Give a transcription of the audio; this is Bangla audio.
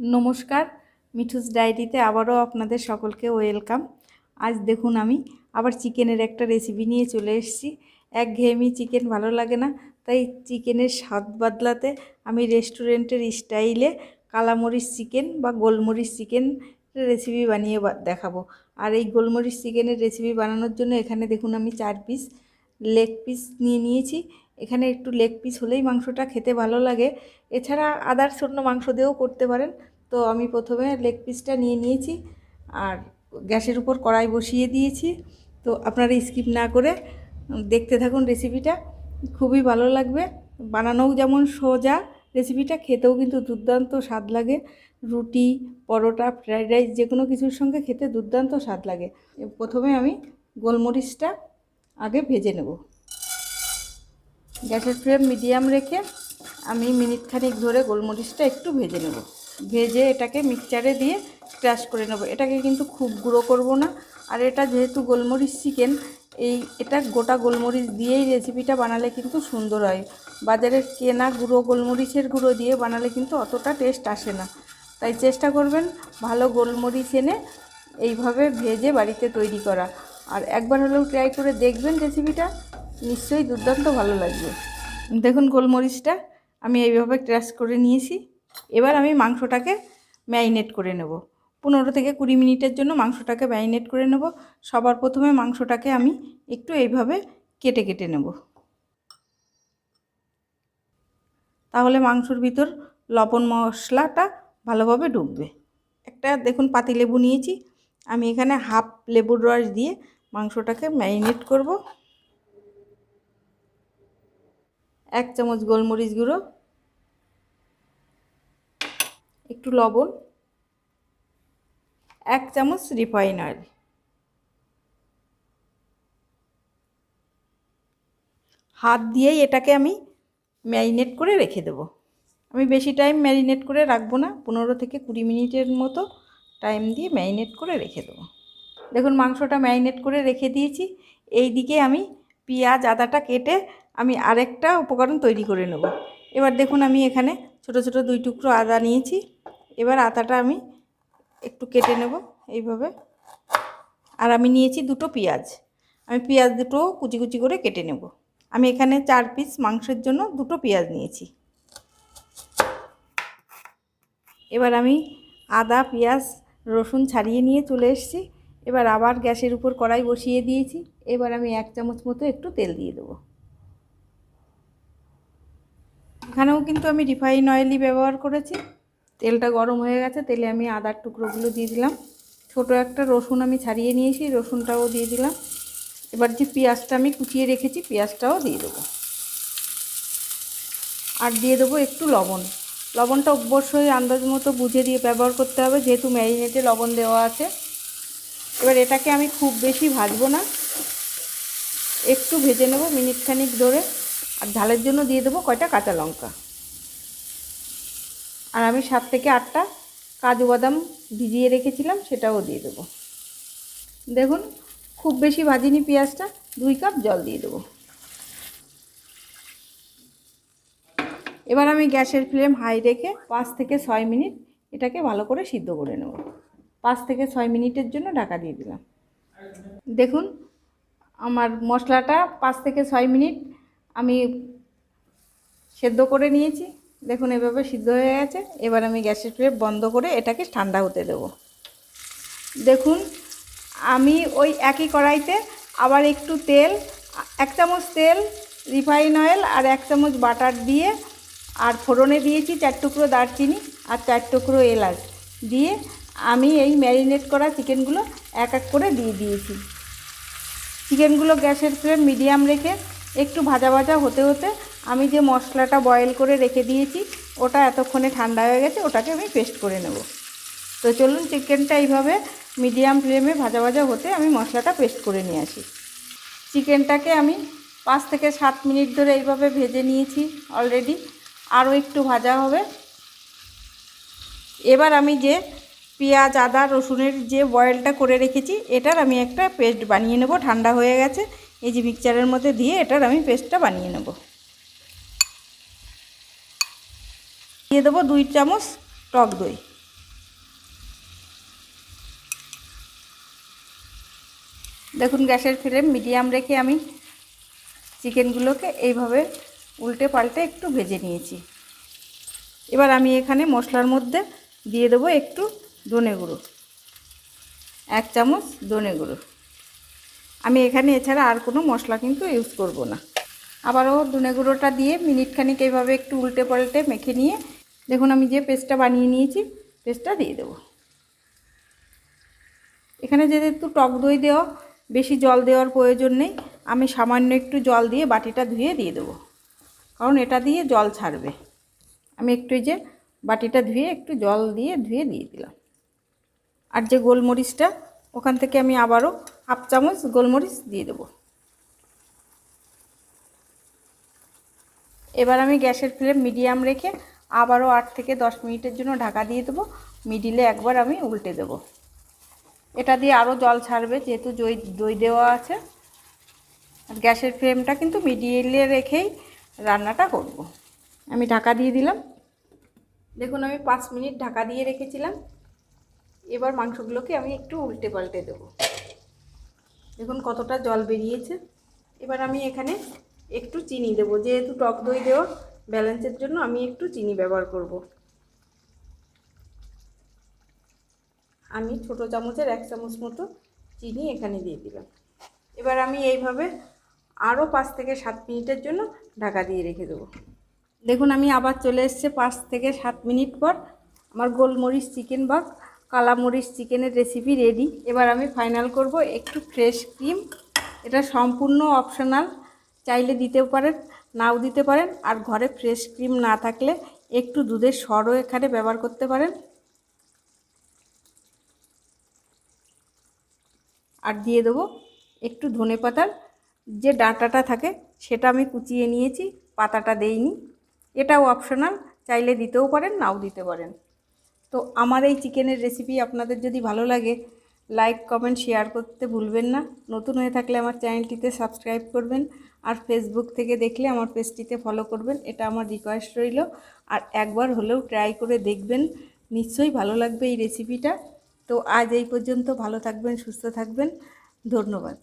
নমস্কার। মিঠুস ডায়েরিতে আবারও আপনাদের সকলকে ওয়েলকাম। আজ দেখুন আমি আবার চিকেনের একটা রেসিপি নিয়ে চলে এসেছি। একঘেয়েমি চিকেন ভালো লাগে না, তাই চিকেনের স্বাদ বদলাতে আমি রেস্টুরেন্টের স্টাইলে কালামরিচ চিকেন বা গোলমরিচ চিকেন রেসিপি বানিয়ে দেখাবো। আর এই গোলমরিচ চিকেনের রেসিপি বানানোর জন্য এখানে দেখুন আমি চার পিস লেগ পিস নিয়ে নিয়েছি। এখানে একটু লেগ পিস হলেই মাংসটা খেতে ভালো লাগে। এছাড়া আদার্স অন্য মাংস দিয়েও করতে পারেন। তো আমি প্রথমে লেগ পিসটা নিয়ে নিয়েছি আর গ্যাসের উপর কড়াই বসিয়ে দিয়েছি। তো আপনারা স্কিপ না করে দেখতে থাকুন রেসিপিটা খুবই ভালো লাগবে। বানানোও যেমন সোজা রেসিপিটা খেতেও কিন্তু দুর্দান্ত স্বাদ লাগে। রুটি, পরোটা ফ্রাইড রাইস যে কোনো কিছুর সঙ্গে খেতে দুর্দান্ত স্বাদ লাগে। প্রথমে আমি গোলমরিচটা আগে ভেজে নেব। গ্যাসের ফ্লেম মিডিয়াম রেখে আমি মিনিট খানিক ধরে গোলমরিচটা একটু ভেজে নেব। ভেজে এটাকে মিক্সচারে দিয়ে ক্রাশ করে নেব। এটাকে কিন্তু খুব গুঁড়ো করব না। আর এটা যেহেতু গোলমরিচ চিকেন, এই এটা গোটা গোলমরিচ দিয়েই রেসিপিটা বানালে কিন্তু সুন্দর হয়। বাজারে কেনা গুঁড়ো গোলমরিচের গুঁড়ো দিয়ে বানালে কিন্তু অতটা টেস্ট আসে না। তাই চেষ্টা করবেন ভালো গোলমরিচ এনে এইভাবে ভেজে বাড়িতে তৈরি করা। আর একবার হলেও ট্রাই করে দেখবেন রেসিপিটা। নিশ্চয়ই দুর্দান্ত ভালো লাগবে। দেখুন গোলমরিচটা, আমি এইভাবে ক্রাশ করে নিয়েছি। এবার আমি মাংসটাকে ম্যারিনেট করে নেব। পনেরো থেকে কুড়ি মিনিটের জন্য মাংসটাকে ম্যারিনেট করে নেব। সবার প্রথমে মাংসটাকে আমি একটু এইভাবে কেটে কেটে নেব। তাহলে মাংসর ভিতর লবণ মশলাটা ভালোভাবে ঢুকবে। একটা দেখুন পাতি লেবু নিয়েছি। আমি এখানে হাফ লেবুর রস দিয়ে মাংসটাকে ম্যারিনেট করব। এক চামচ গোলমরিচ গুঁড়ো, একটু লবণ, এক চামচ রিফাইন অয়েল। হাত দিয়েই এটাকে আমি ম্যারিনেট করে রেখে দেবো। আমি বেশি টাইম ম্যারিনেট করে রাখব না, পনেরো থেকে কুড়ি মিনিটের মতো টাইম দিয়ে ম্যারিনেট করে রেখে দেবো। দেখুন মাংসটা ম্যারিনেট করে রেখে দিয়েছি। এই দিকে আমি পেঁয়াজ আদাটা কেটে আমি আরেকটা উপকরণ তৈরি করে নেব। এবার দেখুন আমি এখানে ছোট ছোট দুই টুকরো আদা নিয়েছি। এবার আদাটা আমি একটু কেটে নেব এইভাবে। আর আমি নিয়েছি দুটো পেঁয়াজ। আমি পেঁয়াজ দুটো কুচি কুচি করে কেটে নেব। আমি এখানে চার পিস মাংসের জন্য দুটো পেঁয়াজ নিয়েছি। এবার আমি আদা, পেঁয়াজ, রসুন ছাড়িয়ে নিয়ে চলে এসেছি। এবার আবার গ্যাসের উপর কড়াই বসিয়ে দিয়েছি। এবার আমি এক চামচ মতো একটু তেল দিয়ে দেবো। এখানেও কিন্তু আমি রিফাইন অয়েলই ব্যবহার করেছি। তেলটা গরম হয়ে গেছে, তেলে আমি আদার টুকরোগুলো দিয়ে দিলাম। ছোট একটা রসুন আমি ছাড়িয়ে নিয়েছি, রসুনটাও দিয়ে দিলাম। এবার যে পেঁয়াজটা আমি কুচিয়ে রেখেছি, পেঁয়াজটাও দিয়ে দেবো। আর দিয়ে দেবো একটু লবণ। লবণটা অবশ্যই আন্দাজ মতো বুঝে দিয়ে ব্যবহার করতে হবে, যেহেতু ম্যারিনেটে লবণ দেওয়া আছে। এবার এটাকে আমি খুব বেশি ভাজবো না। একটু ভেজে নেব মিনিট খানিক ধরে। আর ঝালের জন্য দিয়ে দেবো কয়টা কাঁচা লঙ্কা। আর আমি সাত থেকে আটটা কাজু বাদাম ভিজিয়ে রেখেছিলাম, সেটাও দিয়ে দেবো। দেখুন, খুব বেশি ভাজিনি পেঁয়াজটা, দুই কাপ জল দিয়ে দেবো। এবার আমি গ্যাসের ফ্লেম হাই রেখে পাঁচ থেকে ছয় মিনিট এটাকে ভালো করে সিদ্ধ করে নেব। পাঁচ থেকে ছয় মিনিটের জন্য ঢাকা দিয়ে দিলাম। দেখুন, আমার মশলাটা পাঁচ থেকে ছয় মিনিট আমি সেদ্ধ করে নিয়েছি। দেখুন, এভাবে সিদ্ধ হয়ে গেছে। এবার আমি গ্যাসের ফ্লেম বন্ধ করে এটাকে ঠান্ডা হতে দেব। দেখুন, আমি ওই একই কড়াইতে আবার একটু তেল, এক চামচ তেল, রিফাইন অয়েল আর এক চামচ বাটার দিয়ে আর ফোড়নে দিয়েছি চার টুকরো দারচিনি আর চার টুকরো এলাচ দিয়ে আমি এই ম্যারিনেট করা চিকেনগুলো এক এক করে দিয়ে দিয়েছি। চিকেনগুলো গ্যাসের ফ্লেম মিডিয়াম রেখে একটু ভাজা ভাজা হতে হতে আমি যে মশলাটা বয়েল করে রেখে দিয়েছি, ওটা এতক্ষণে ঠান্ডা হয়ে গেছে, ওটাকে আমি পেস্ট করে নেব। তো চলুন চিকেনটা এইভাবে মিডিয়াম ফ্লেমে ভাজা ভাজা হতে আমি মশলাটা পেস্ট করে নিয়ে আসি। চিকেনটাকে আমি পাঁচ থেকে সাত মিনিট ধরে এইভাবে ভেজে নিয়েছি অলরেডি আরও একটু ভাজা হবে। এবার আমি যে পেঁয়াজ, আদা, রসুনের যে বয়েলটা করে রেখেছি, এটার আমি একটা পেস্ট বানিয়ে নেব, ঠান্ডা হয়ে গেছে। এই যে মিক্সচারের মধ্যে দিয়ে এটার আমি পেস্টটা বানিয়ে নেব। দিয়ে দেবো দুই চামচ টক দই। দেখুন গ্যাসের ফ্লেম মিডিয়াম রেখে আমি চিকেনগুলোকে এইভাবে উল্টে পাল্টে একটু ভেজে নিয়েছি। এবার আমি এখানে মশলার মধ্যে দিয়ে দেবো একটু ধনে গুঁড়ো, এক চামচ ধনে গুঁড়ো। আমি এখানে এছাড়া আর কোনো মশলা কিন্তু ইউজ করব না। আবারও ধনে গুঁড়োটা দিয়ে মিনিট খানিক এইভাবে একটু উল্টে পাল্টে মেখে নিয়ে দেখুন আমি যে পেস্টটা বানিয়ে নিয়েছি, পেস্টটা দিয়ে দেবো। এখানে যেহেতু টক দই দেওয়া, বেশি জল দেওয়ার প্রয়োজন নেই, আমি সামান্য একটু জল দিয়ে বাটিটা ধুয়ে দিয়ে দেবো। কারণ এটা দিয়ে জল ছাড়বে। আমি একটু যে বাটিটা ধুয়ে একটু জল দিয়ে ধুয়ে দিয়ে দিলাম। আর যে গোলমরিচটা ওখান থেকে আমি আবারও হাফ চামচ গোলমরিচ দিয়ে দেবো। এবার আমি গ্যাসের ফ্লেম মিডিয়াম রেখে আবারও আট থেকে দশ মিনিটের জন্য ঢাকা দিয়ে দেবো। মিডিলে একবার আমি উল্টে দেবো। এটা দিয়ে আরও জল ছাড়বে, যেহেতু দই দই দেওয়া আছে। আর গ্যাসের ফ্লেমটা কিন্তু মিডিলে রেখেই রান্নাটা করব। আমি ঢাকা দিয়ে দিলাম। দেখুন, আমি পাঁচ মিনিট ঢাকা দিয়ে রেখেছিলাম। এবার মাংসগুলোকে আমি একটু উল্টে পাল্টে দেবো। দেখুন কতটা জল বেরিয়েছে। এবার আমি এখানে একটু চিনি দেবো। যেহেতু টক দই দেওয়া ব্যালেন্সের জন্য আমি একটু চিনি ব্যবহার করব। আমি ছোট চামচের এক চামচ মতো চিনি এখানে দিয়ে দিলাম। এবার আমি এইভাবে আরও পাঁচ থেকে সাত মিনিটের জন্য ঢাকা দিয়ে রেখে দেবো। দেখুন আমি আবার চলে এসছে পাঁচ থেকে সাত মিনিট পর। আমার গোলমরিচ, চিকেন বা কালামরিচ চিকেনের রেসিপি রেডি এবার আমি ফাইনাল করব একটু ফ্রেশ ক্রিম এটা সম্পূর্ণ অপশনাল চাইলে দিতেও পারেন, নাও দিতে পারেন। আর ঘরে ফ্রেশ ক্রিম না থাকলে একটু দুধের সরও এখানে ব্যবহার করতে পারেন। আর দিয়ে দেবো একটু ধনে পাতার যে ডাঁটাটা থাকে, সেটা আমি কুচিয়ে নিয়েছি, পাতাটা দেইনি। এটাও অপশনাল চাইলে দিতেও পারেন, নাও দিতে পারেন। তো আমার এই চিকেনের রেসিপি আপনাদের যদি ভালো লাগে লাইক কমেন্ট শেয়ার করতে ভুলবেন না। নতুন হয়ে থাকলে আমার চ্যানেলটিতে সাবস্ক্রাইব করবেন আর ফেসবুক থেকে দেখলে আমার পেজটিতে ফলো করবেন। এটা আমার রিকোয়েস্ট রইল। আর একবার হলেও ট্রাই করে দেখবেন। নিশ্চয়ই ভালো লাগবে এই রেসিপিটা তো আজ এই পর্যন্ত ভালো থাকবেন, সুস্থ থাকবেন। ধন্যবাদ।